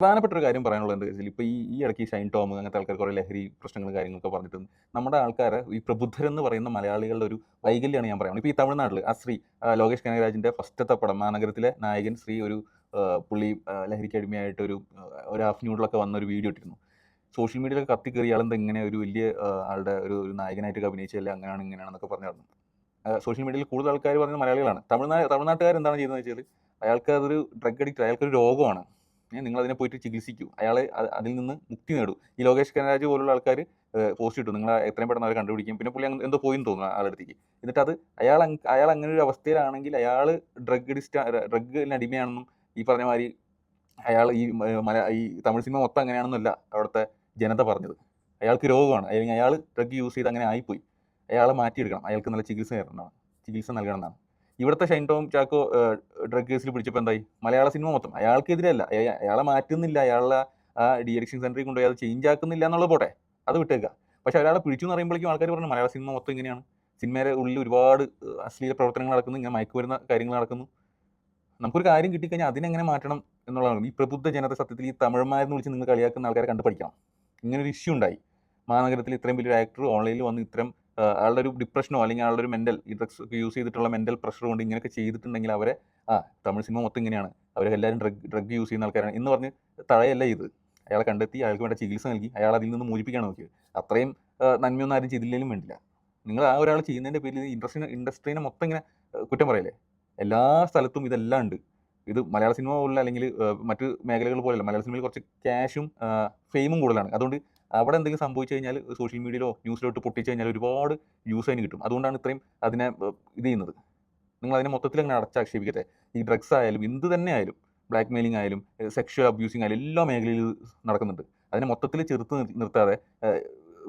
പ്രധാനപ്പെട്ട ഒരു കാര്യം പറയാനുള്ളത് വെച്ചാൽ ഇപ്പോൾ ഈ ഈ ഇടയ്ക്ക് ഷൈൻ ടോം അങ്ങനത്തെ ആൾക്കാർ കുറേ ലഹരി പ്രശ്നങ്ങളും കാര്യങ്ങളൊക്കെ പറഞ്ഞിട്ടുണ്ട്. നമ്മുടെ ആൾക്കാരെ ഈ പ്രബുദ്ധരെന്ന് പറയുന്ന മലയാളികളുടെ ഒരു വൈകല്യമാണ് ഞാൻ പറയുന്നത് ഇപ്പോൾ ഈ തമിഴ്നാട്ടിൽ ആ ശ്രീ ലോകേഷ് കനകരാജിന്റെ ഫസ്റ്റത്തെ പടം മാനഗരത്തിലെ നായകൻ ശ്രീ ഒരു പുള്ളി ലഹരിക്ക് അടിമയായിട്ട് ഒരു ഒരു ന്യൂഡിലൊക്കെ വന്ന ഒരു വീഡിയോ ഇട്ടിരുന്നു. സോഷ്യൽ മീഡിയയിലൊക്കെ കത്തി കയറി ആളെന്താ ഇങ്ങനെ ഒരു വലിയ ആളുടെ ഒരു ഒരു നായകനായിട്ടൊക്കെ അഭിനയിച്ചല്ലേ അങ്ങനെയാണ് ഇങ്ങനെയാണെന്നൊക്കെ പറഞ്ഞു നടന്നു. സോഷ്യൽ മീഡിയയിൽ കൂടുതൽ ആൾക്കാർ പറയുന്നത് മലയാളികളാണ്. തമിഴ്നാട് തമിഴ്നാട്ടുകാർ എന്താണ് ചെയ്യുന്നത് വെച്ചാൽ അയാൾക്ക് അതൊരു ഡ്രഗ് അഡിക്റ്റ് അയാൾക്കൊരു രോഗമാണ്. നിങ്ങൾ അതിനെ പോയിട്ട് ചികിത്സിക്കൂ. അയാൾ അതിൽ നിന്ന് മുക്തി നേടൂ. ഈ ലോകേഷ് കനരാജ് പോലുള്ള ആൾക്കാർ പോസ്റ്റ് ഇട്ടു. നിങ്ങൾ എത്രയും പെട്ടെന്ന് അവരെ കണ്ടുപിടിക്കും. പിന്നെ പുള്ളി എന്തോ പോയിന്ന് തോന്നുന്നു ആളുടെ അടുത്തേക്ക്. എന്നിട്ട് അത് അയാൾ അയാൾ അങ്ങനെ ഒരു അവസ്ഥയിലാണെങ്കിൽ അയാൾ ഡ്രഗ് അഡിസ്റ്റ് ഡ്രഗിന് അടിമയാണെന്നും ഈ പറഞ്ഞ മാതിരി അയാൾ ഈ മല ഈ തമിഴ് സിനിമ മൊത്തം അങ്ങനെയാണെന്നല്ല അവിടുത്തെ ജനത പറഞ്ഞത്. അയാൾക്ക് രോഗമാണ്. അല്ലെങ്കിൽ അയാൾ ഡ്രഗ് യൂസ് ചെയ്ത് അങ്ങനെ ആയിപ്പോയി. അയാളെ മാറ്റിയെടുക്കണം. അയാൾക്ക് നല്ല ചികിത്സ തരണം ചികിത്സ നൽകണം എന്നാണ് ഇവിടുത്തെ ഷൈൻ ടോം ചാക്കോ ഡ്രഗ് കേസിൽ പിടിച്ചപ്പോൾ എന്തായി? മലയാള സിനിമ മൊത്തം. അയാൾക്കെതിരല്ല. അയ- അയാളെ മാറ്റുന്നില്ല. അയാളെ ആ ഡി അഡിക്ഷൻ സെന്ററിൽ കൊണ്ടുപോയി അത് ചേഞ്ച് ആക്കുന്നില്ല എന്നുള്ളത് പോട്ടെ. അത് വിട്ടേക്കുക പക്ഷെ ഒരാളെ പിടിച്ചു എന്ന് പറയുമ്പോഴേക്കും ആൾക്കാർ പറഞ്ഞു മലയാള സിനിമ മൊത്തം ഇങ്ങനെയാണ്. സിനിമയുടെ ഉള്ളിൽ ഒരുപാട് അശ്ലീല പ്രവർത്തനങ്ങൾ നടക്കുന്നു. ഇങ്ങനെ മയക്കുവരുന്ന കാര്യങ്ങൾ നടക്കുന്നു. നമുക്കൊരു കാര്യം കിട്ടിക്കഴിഞ്ഞാൽ അതിനെങ്ങനെ മാറ്റണം എന്നുള്ളതാണ്. ഈ പ്രബുദ്ധ ജനത സത്യത്തിൽ ഈ തമിഴന്മാരെന്ന് വിളിച്ച് നിങ്ങൾ കളിയാക്കുന്ന ആൾക്കാരെ കണ്ടുപഠിക്കണം ഇങ്ങനൊരു ഇഷ്യൂ ഉണ്ടായി. മഹാനഗരത്തിൽ ഇത്രയും വലിയൊരു ആക്ടർ ഓൺലൈനിൽ വന്ന് ഇത്രയും ആളുടെ ഒരു ഡിപ്രഷനോ അല്ലെങ്കിൽ ആളുടെ ഒരു മെന്റൽ ഈ ഡ്രഗ്സ് യൂസ് ചെയ്തിട്ടുള്ള മെന്റൽ പ്രഷർ കൊണ്ട് ഇങ്ങനെയൊക്കെ ചെയ്തിട്ടുണ്ടെങ്കിൽ അവരെ ആ തമിഴ് സിനിമ മൊത്തം ഇങ്ങനെയാണ്. അവരെല്ലാവരും ഡ്രഗ് ഡ്രഗ് യൂസ് ചെയ്യുന്ന ആൾക്കാരാണ്. എന്ന് പറഞ്ഞ് തഴയല്ല ഇത്. അയാളെ കണ്ടെത്തി അയാൾക്ക് വേണ്ട ചികിത്സ നൽകി അയാൾ അതിൽ നിന്ന് മോചിപ്പിക്കാൻ നോക്കിയത് അത്രയും നന്മയൊന്നും ആരും ചെയ്തില്ലെങ്കിലും വേണ്ടില്ല. നിങ്ങൾ ആ ഒരാൾ ചെയ്യുന്നതിന്റെ പേരിൽ ഇൻഡസ്ട്രീനെ ഇൻഡസ്ട്രീനെ മൊത്തം ഇങ്ങനെ കുറ്റം പറയല്ലേ? എല്ലാ സ്ഥലത്തും ഇതെല്ലാം ഉണ്ട്. ഇത് മലയാള സിനിമ പോലുള്ള അല്ലെങ്കിൽ മറ്റ് മേഖലകൾ പോലെയല്ല. മലയാള സിനിമയിൽ കുറച്ച് ക്യാഷും ഫെയിമും കൂടുതലാണ്. അതുകൊണ്ട് അവിടെ എന്തെങ്കിലും സംഭവിച്ചു കഴിഞ്ഞാൽ സോഷ്യൽ മീഡിയയിലോ ന്യൂസിലോട്ട് പൊട്ടിച്ചു കഴിഞ്ഞാൽ ഒരുപാട് യൂസ് അതിന് കിട്ടും. അതുകൊണ്ടാണ് ഇത്രയും അതിനെ ഇത് ചെയ്യുന്നത്. നിങ്ങൾ അതിനെ മൊത്തത്തിൽ അങ്ങനെ അടച്ചാക്ഷേപിക്കട്ടെ. ഈ ഡ്രഗ്സ് ആയാലും എന്ത് തന്നെ ആയാലും ബ്ലാക്ക് മെയിലിംഗ് ആയാലും സെക്ഷൽ അബ്യൂസിങ് ആയാലും എല്ലാ മേഖലയിലും നടക്കുന്നുണ്ട്. അതിനെ മൊത്തത്തിൽ ചെറുത്ത് നിർ- നിർത്താതെ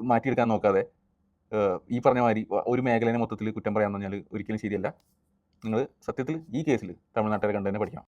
മാറ്റിയെടുക്കാൻ നോക്കാതെ ഈ പറഞ്ഞ മാതിരി ഒരു മേഖലയെ മൊത്തത്തിൽ കുറ്റം പറയാമെന്ന് പറഞ്ഞാൽ ഒരിക്കലും ശരിയല്ല. നിങ്ങൾ സത്യത്തിൽ ഈ കേസിൽ തമിഴ്നാട്ടുകാരെ കണ്ടു തന്നെ പഠിക്കണം.